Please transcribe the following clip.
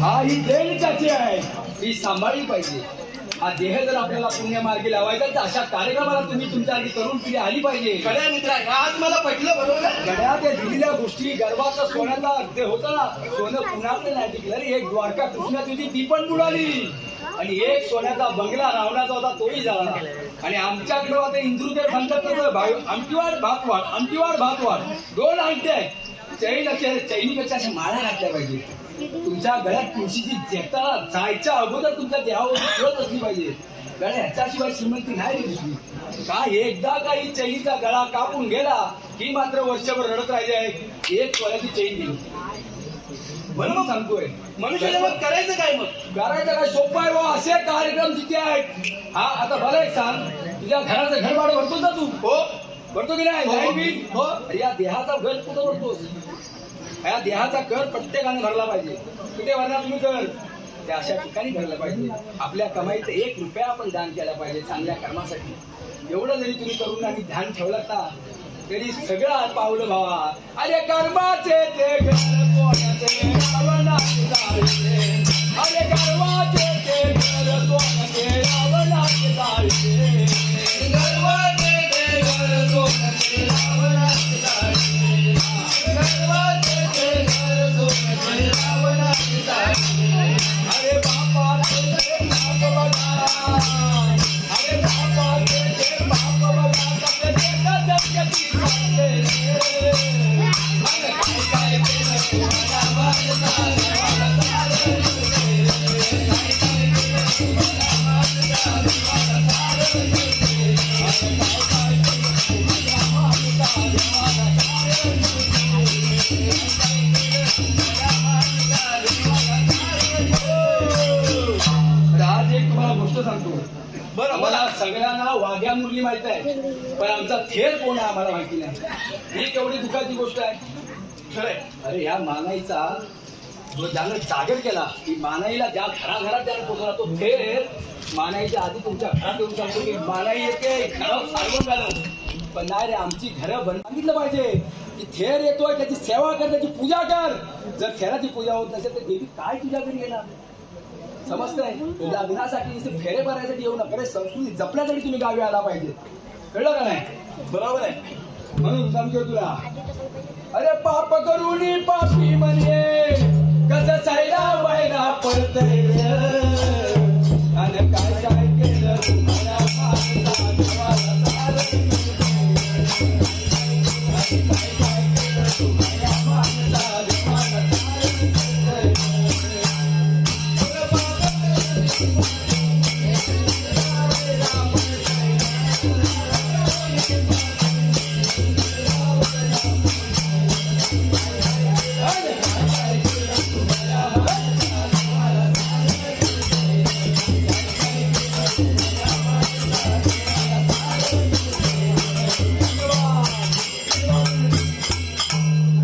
हा ही आहे. ही सांभाळली पाहिजे. हा देह जर आपल्याला पुण्यमार्गी लावायचा तर अशा कार्यक्रमाला तुम्ही तुमच्यासाठी तरुण पिढी आली पाहिजे. खऱ्या मित्रा आज मला पटलं बरोबर आहे? गड्या त्या दिलेल्या गोष्टी गर्भाचा सोन्याचा ते होता. ना सोनं पुण्यातलं नाही टिकलं एक द्वारका कृष्णात होती ती पण बुडाली. आणि एक सोन्याचा बंगला रावणाचा होता तोही झाला आणि आमच्याकडे आता इंद्रुदेव म्हणतात तसं भाई- आमटीवाड भातवाड आमटीवाड भातवाड दोन आमटे आहेत. चैन असे चैनीपेक्षा अशा माळा घातल्या पाहिजे. तुमच्या गळ्यात तुळशीची जेता जायच्या अगोदर तुमच्या देहावर खेळत असली पाहिजे. गळ्या ह्याच्याशिवाय श्रीमंती नाही रे दुसरी. काय एकदा काही चैनीचा गळा कापून गेला की मात्र वर्षभर रडत राहिले आहे एक सोन्याची चैन दिली म्हणून सांगतोय. मनुष्य जन्मात करायचं काय मग? करायचं काय सोपं आहे बुवा, असे कार्यक्रम जिथे आहेत. हा आता मला एक सांग. तुझ्या घराचं घर भाडं भरतो ना तू? हो. भरतो की नाही? हो, लाइट बिल हो. अरे या देहाचा घर कुठं भरतोस? या देहाचा कर प्रत्येकाने भरला पाहिजे. कुठे भरणार तुम्ही कर त्या अशा ठिकाणी भरलं पाहिजे. आपल्या कमाईचं एक रुपया आपण दान केला पाहिजे चांगल्या कर्मासाठी. एवढं जरी तुम्ही करून आणि ध्यान ठेवलं ना तरी सगळं पावलं भावा. अरे कर्माचे ते आज एक तुम्हाला गोष्ट सांगतो. बरं, मला सगळ्यांना वाघ्या मुरली माहीत आहे पण आमचा थेर कोण आहे आम्हाला माहिती नाही. ही केवढी दुःखाची गोष्ट आहे. खरंय. अरे ह्या मानाईचा जो ज्यानं जागर केला की मानाईला ज्या घराघरात त्याने पोचवला तो थेर मानाईच्या आधी तुमच्या घरात येऊन सांगतो की मानाई येते घरात सारवून झालं पण नाही रे आमची घरं बन सांगितलं पाहिजे. की थेर येतोय त्याची सेवा कर त्याची पूजा कर. जर थेराची पूजा होत नसेल तर देवी काय तुझ्या घरी येणार? समजतंय? लग्नासाठी नुसते फेरे भरायसाठी येऊ नका संस्कृती जपण्यासाठी तुम्ही गावी आला पाहिजे. कळलं का नाही? बरोबर आहे. म्हणून सांगतो तुला. अरे पाप करुणी पापी म्हणजे